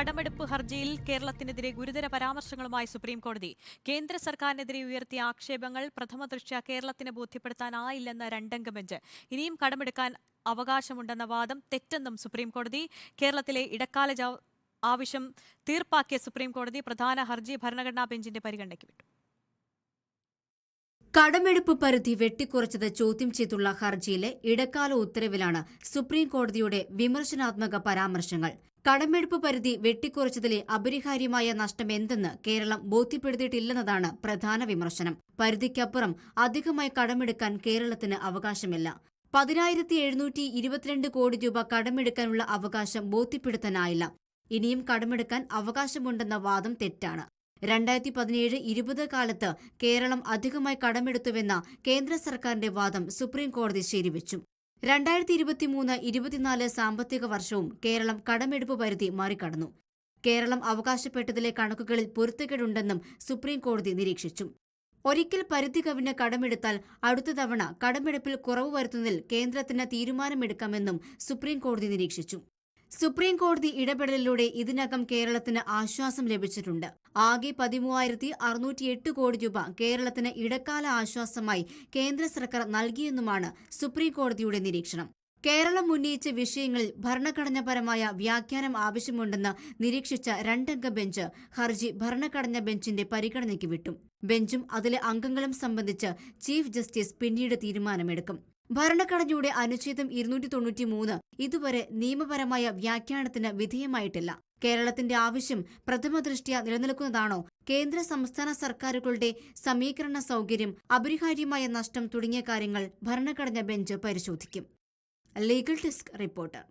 കടമെടുപ്പ് ഹർജിയിൽ കേരളത്തിനെതിരെ ഗുരുതര പരാമർശങ്ങളുമായി സുപ്രീം കോടതി കേന്ദ്ര സർക്കാരിനെതിരെ ഉയർത്തിയ ആക്ഷേപങ്ങൾ പ്രഥമ ദൃഷ്ട്യ കേരളത്തിന് ബോധ്യപ്പെടുത്താനായില്ലെന്ന രണ്ടംഗ ബെഞ്ച്. ഇനിയും കടമെടുക്കാൻ അവകാശമുണ്ടെന്ന വാദം തെറ്റെന്നും സുപ്രീം കോടതി കേരളത്തിലെ ഇടക്കാല ആവശ്യം തീർപ്പാക്കിയ സുപ്രീം കോടതി പ്രധാന ഹർജി ഭരണഘടനാ ബെഞ്ചിന്റെ പരിഗണനയ്ക്ക് വിട്ടു. കടമെടുപ്പ് പരിധി വെട്ടിക്കുറച്ചത് ചോദ്യം ചെയ്തുള്ള ഹർജിയിലെ ഇടക്കാല ഉത്തരവിലാണ് സുപ്രീം കോടതിയുടെ വിമർശനാത്മക പരാമർശങ്ങൾ. കടമെടുപ്പ് പരിധി വെട്ടിക്കുറച്ചതിലെ അപരിഹാര്യമായ നഷ്ടം എന്തെന്ന് കേരളം ബോധ്യപ്പെടുത്തിയിട്ടില്ലെന്നതാണ് പ്രധാന വിമർശനം. പരിധിക്കപ്പുറം അധികമായി കടമെടുക്കാൻ കേരളത്തിന് അവകാശമില്ല. പതിനായിരത്തി എഴുന്നൂറ്റി ഇരുപത്തിരണ്ട് കോടി രൂപ കടമെടുക്കാനുള്ള അവകാശം ബോധ്യപ്പെടുത്താനായില്ല. ഇനിയും കടമെടുക്കാൻ അവകാശമുണ്ടെന്ന വാദം തെറ്റാണ്. രണ്ടായിരത്തി പതിനേഴ് ഇരുപത് കാലത്ത് കേരളം അധികമായി കടമെടുത്തുവെന്ന കേന്ദ്ര സർക്കാരിന്റെ വാദം സുപ്രീം കോടതി ശരിവെച്ചു. രണ്ടായിരത്തി ഇരുപത്തിമൂന്ന് ഇരുപത്തിനാല് സാമ്പത്തിക വർഷവും കേരളം കടമെടുപ്പ് പരിധി മറികടന്നു. കേരളം അവകാശപ്പെട്ടതിലെ കണക്കുകളിൽ പൊരുത്തക്കേടുണ്ടെന്നും സുപ്രീം കോടതി നിരീക്ഷിച്ചു. ഒരിക്കൽ പരിധി കവിഞ്ഞ് കടമെടുത്താൽ അടുത്ത തവണ കടമെടുപ്പിൽ കുറവ് വരുത്തുന്നതിൽ കേന്ദ്രത്തിന് തീരുമാനമെടുക്കാമെന്നും സുപ്രീം കോടതി നിരീക്ഷിച്ചു. സുപ്രീം കോടതി ഇടപെടലിലൂടെ ഇതിനകം കേരളത്തിന് ആശ്വാസം ലഭിച്ചിട്ടുണ്ട്. ആകെ പതിമൂവായിരത്തി അറുന്നൂറ്റിയെട്ട് കോടി രൂപ കേരളത്തിന് ഇടക്കാല ആശ്വാസമായി കേന്ദ്ര സർക്കാർ നൽകിയെന്നുമാണ് സുപ്രീം കോടതിയുടെ നിരീക്ഷണം. കേരളം ഉന്നയിച്ച വിഷയങ്ങളിൽ ഭരണഘടനാപരമായ വ്യാഖ്യാനം ആവശ്യമുണ്ടെന്ന് നിരീക്ഷിച്ച രണ്ടംഗ ബെഞ്ച് ഹർജി ഭരണഘടനാ ബെഞ്ചിന്റെ പരിഗണനയ്ക്ക് വിട്ടു. ബെഞ്ചും അതിലെ അംഗങ്ങളും സംബന്ധിച്ച് ചീഫ് ജസ്റ്റിസ് പിന്നീട് തീരുമാനമെടുക്കും. ഭരണഘടനയുടെ അനുച്ഛേദം ഇരുന്നൂറ്റി തൊണ്ണൂറ്റി മൂന്ന് ഇതുവരെ നിയമപരമായ വ്യാഖ്യാനത്തിന് വിധേയമായിട്ടില്ല. കേരളത്തിന്റെ ആവശ്യം പ്രഥമ ദൃഷ്ടിയ നിലനിൽക്കുന്നതാണോ? കേന്ദ്ര സംസ്ഥാന സർക്കാരുകളുടെ സമീകരണ സൗകര്യം അപരിഹാര്യമായ നഷ്ടം തുടങ്ങിയ കാര്യങ്ങൾ ഭരണഘടനാ ബെഞ്ച് പരിശോധിക്കും. Legal desk reporter